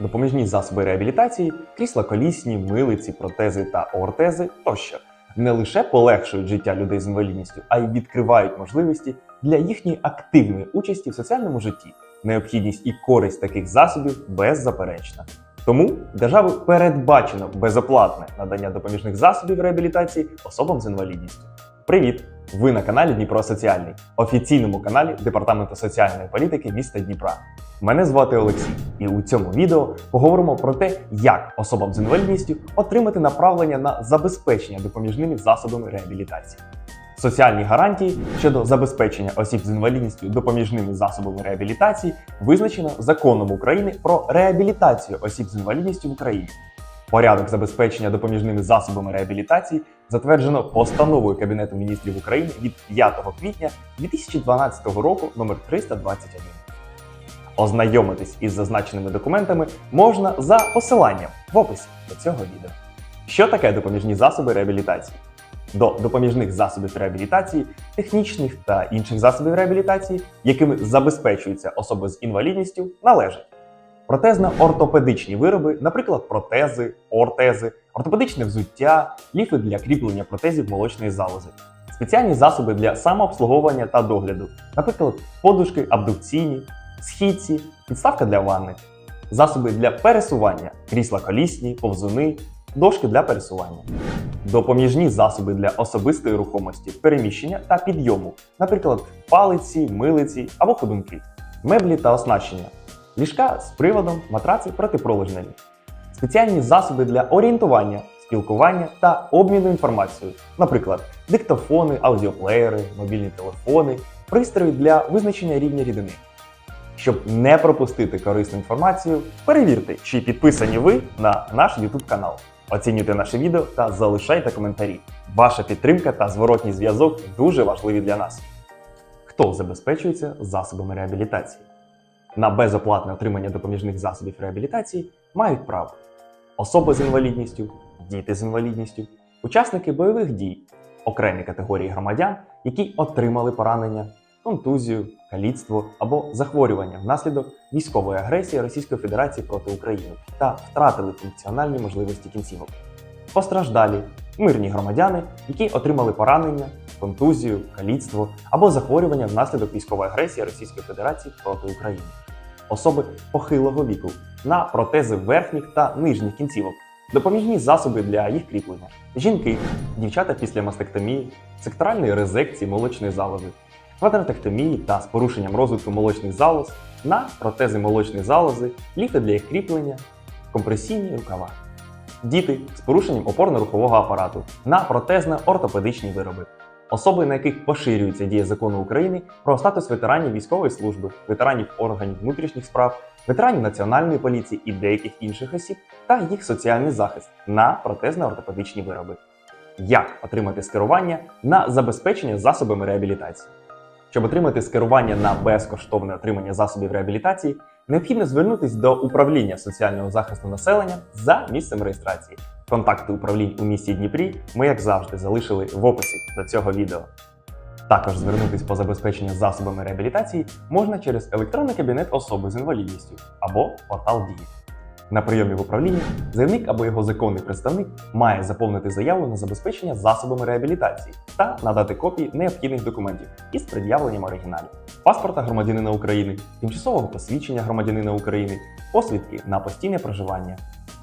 допоміжні засоби реабілітації, крісла колісні, милиці, протези та ортези тощо не лише полегшують життя людей з інвалідністю, а й відкривають можливості для їхньої активної участі в соціальному житті. Необхідність і користь таких засобів беззаперечна. Тому державою передбачено безоплатне надання допоміжних засобів реабілітації особам з інвалідністю. Привіт! Ви на каналі Дніпро Соціальний, офіційному каналі Департаменту соціальної політики міста Дніпра. Мене звати Олексій, і у цьому відео поговоримо про те, як особам з інвалідністю отримати направлення на забезпечення допоміжними засобами реабілітації. Соціальні гарантії щодо забезпечення осіб з інвалідністю допоміжними засобами реабілітації визначено законом України про реабілітацію осіб з інвалідністю в Україні. Порядок забезпечення допоміжними засобами реабілітації затверджено постановою Кабінету міністрів України від 5 квітня 2012 року номер 321. Ознайомитись із зазначеними документами можна за посиланням в описі до цього відео. Що таке допоміжні засоби реабілітації? До допоміжних засобів реабілітації, технічних та інших засобів реабілітації, якими забезпечуються особи з інвалідністю, належать протезно-ортопедичні вироби, наприклад, протези, ортези, ортопедичне взуття, ліфи для кріплення протезів молочної залози, спеціальні засоби для самообслуговування та догляду, наприклад, подушки абдукційні, східці, підставка для ванни, засоби для пересування, крісла колісні, повзуни, дошки для пересування, допоміжні засоби для особистої рухомості, переміщення та підйому, наприклад, палиці, милиці або ходунки, меблі та оснащення, ліжка з приводом, матраци протипролежневі, спеціальні засоби для орієнтування, спілкування та обміну інформацією, наприклад, диктофони, аудіоплеєри, мобільні телефони, пристрої для визначення рівня рідини. Щоб не пропустити корисну інформацію, перевірте, чи підписані ви на наш YouTube канал. Оцінюйте наше відео та залишайте коментарі. Ваша підтримка та зворотній зв'язок дуже важливі для нас. Хто забезпечується засобами реабілітації? На безоплатне отримання допоміжних засобів реабілітації мають право особи з інвалідністю, діти з інвалідністю, учасники бойових дій, окремі категорії громадян, які отримали поранення, контузію, каліцтво або захворювання внаслідок військової агресії Російської Федерації проти України та втратили функціональні можливості кінцівок. Постраждалі мирні громадяни, які отримали поранення, контузію, каліцтво або захворювання внаслідок військової агресії Російської Федерації проти України. Особи похилого віку на протези верхніх та нижніх кінцівок, допоміжні засоби для їх кріплення, жінки, дівчата після мастектомії, секторальної резекції молочної залози, квадротектомії та з порушенням розвитку молочних залоз на протези молочної залози, ліфи для їх кріплення, компресійні рукава. Діти з порушенням опорно-рухового апарату на протезно-ортопедичні вироби. Особи, на яких поширюється дія закону України про статус ветеранів військової служби, ветеранів органів внутрішніх справ, ветеранів національної поліції і деяких інших осіб та їх соціальний захист на протезно-ортопедичні вироби. Як отримати скерування на забезпечення засобами реабілітації? Щоб отримати скерування на безкоштовне отримання засобів реабілітації, необхідно звернутися до управління соціального захисту населення за місцем реєстрації. Контакти управлінь у місті Дніпрі ми, як завжди, залишили в описі до цього відео. Також звернутися по забезпеченню засобами реабілітації можна через електронний кабінет особи з інвалідністю або портал Дії. На прийомі в управлінні заявник або його законний представник має заповнити заяву на забезпечення засобами реабілітації та надати копії необхідних документів із пред'явленням оригіналів, паспорта громадянина України, тимчасового посвідчення громадянина України, посвідки на постійне проживання,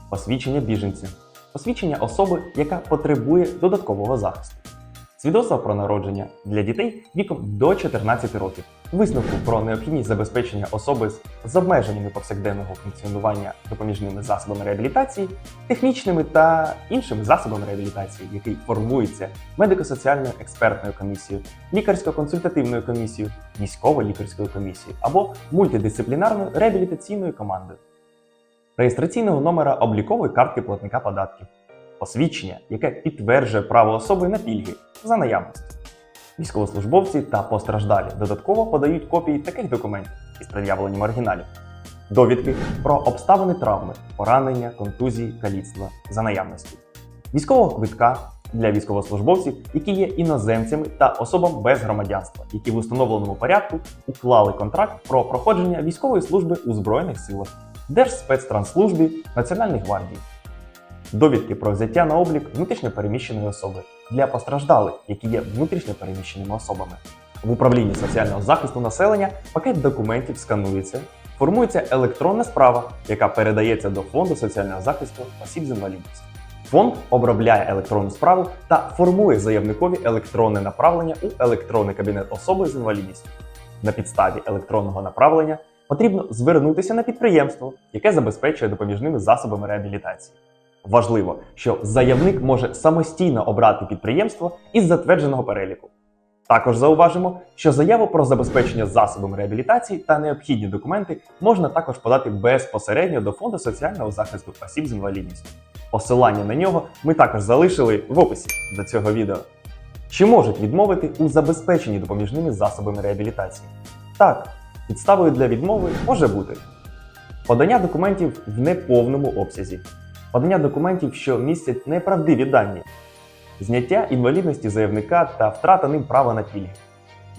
посвідчення біженця, посвідчення особи, яка потребує додаткового захисту. Свідоцтво про народження для дітей віком до 14 років, висновку про необхідність забезпечення особи з обмеженнями повсякденного функціонування допоміжними засобами реабілітації, технічними та іншими засобами реабілітації, який формується медико-соціальною експертною комісією, лікарсько-консультативною комісією, військово-лікарською комісією або мультидисциплінарною реабілітаційною командою, реєстраційного номера облікової картки платника податків посвідчення, яке підтверджує право особи на пільги за наявності. Військовослужбовці та постраждалі додатково подають копії таких документів із пред'явленням оригіналів, довідки про обставини травми, поранення, контузії, каліцтва за наявності, військового квитка для військовослужбовців, які є іноземцями та особам без громадянства, які в установленому порядку уклали контракт про проходження військової служби у Збройних силах, Держспецтранслужбі, Національній гвардії. Довідки про взяття на облік внутрішньопереміщеної особи для постраждалих, які є внутрішньопереміщеними особами. В управлінні соціального захисту населення пакет документів сканується, формується електронна справа, яка передається до фонду соціального захисту осіб з інвалідністю. Фонд обробляє електронну справу та формує заявникові електронне направлення у електронний кабінет особи з інвалідністю. На підставі електронного направлення потрібно звернутися на підприємство, яке забезпечує допоміжними засобами реабілітації. Важливо, що заявник може самостійно обрати підприємство із затвердженого переліку. Також зауважимо, що заяву про забезпечення засобами реабілітації та необхідні документи можна також подати безпосередньо до Фонду соціального захисту осіб з інвалідністю. Посилання на нього ми також залишили в описі до цього відео. Чи можуть відмовити у забезпеченні допоміжними засобами реабілітації? Так, підставою для відмови може бути подання документів в неповному обсязі, подання документів, що містять неправдиві дані, зняття інвалідності заявника та втрата ним права на пільги,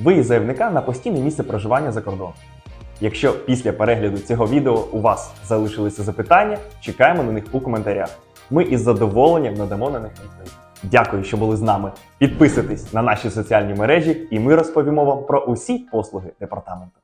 виїзд заявника на постійне місце проживання за кордон. Якщо після перегляду цього відео у вас залишилися запитання, чекаємо на них у коментарях. Ми із задоволенням надамо на них відповідь. Дякую, що були з нами. Підписуйтесь на наші соціальні мережі, і ми розповімо вам про усі послуги департаменту.